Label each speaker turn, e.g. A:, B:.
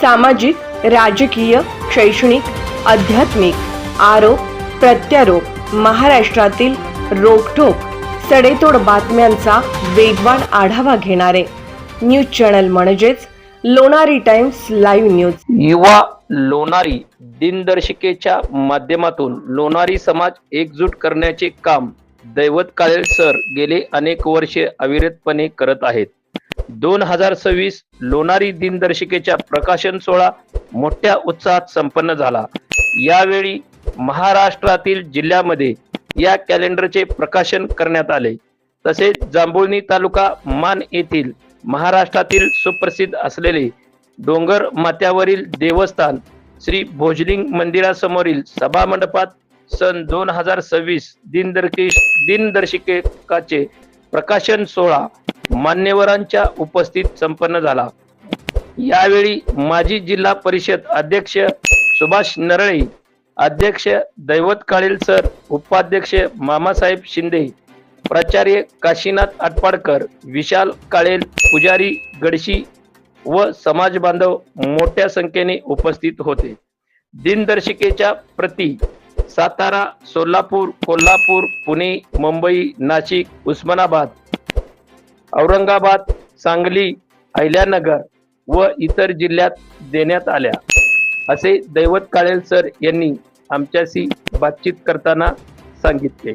A: सामाजिक राजकीय शैक्षणिक आध्यात्मिक आरोप प्रत्यारोप महाराष्ट्रातील रोखोक सडेतोड बातम्यांचा वेगवान आढावा घेणारे न्यूज चॅनल म्हणजेच लोणारी टाइम्स लाईव्ह न्यूज.
B: युवा लोणारी दिनदर्शिकेच्या माध्यमातून लोणारी समाज एकजूट करण्याचे काम दैवत काळेल सर गेले अनेक वर्षे अविरतपणे करत आहेत. दोन हजार सव्वीस लोणारी दिनदर्शिकेच्या प्रकाशन सोहळा मोठ्या उत्साहात संपन्न झाला. यावेळी महाराष्ट्रातील जिल्ह्यामध्ये या कॅलेंडरचे प्रकाशन करण्यात आले. तसेच जांभुळणी तालुका मान येथील महाराष्ट्रातील सुप्रसिद्ध असलेले डोंगर माथ्यावरील देवस्थान श्री भोजलिंग मंदिरासमोरील सभा मंडपात सन दोन हजार सव्वीस दिनदर्शिकेकाचे प्रकाशन सोहळा मान्यवरांच्या उपस्थित संपन्न झाला. यावेळी माजी जिल्हा परिषद अध्यक्ष सुभाष नरळे अध्यक्ष दैवत काळेल सर उपाध्यक्ष मामासाहेब शिंदे प्राचार्य काशीनाथ आटपाडकर विशाल काळेल पुजारी गडशी व समाज बांधव मोठ्या संख्येने उपस्थित होते. दिनदर्शिकेच्या प्रती सातारा सोलापूर कोल्हापूर पुणे मुंबई नाशिक उस्मानाबाद औरंगाबाद सांगली अहिल्यानगर व इतर जिल्ह्यात देण्यात आल्या. असे दैवत काळेल सर यांनी आमच्याशी बातचीत करताना सांगितले.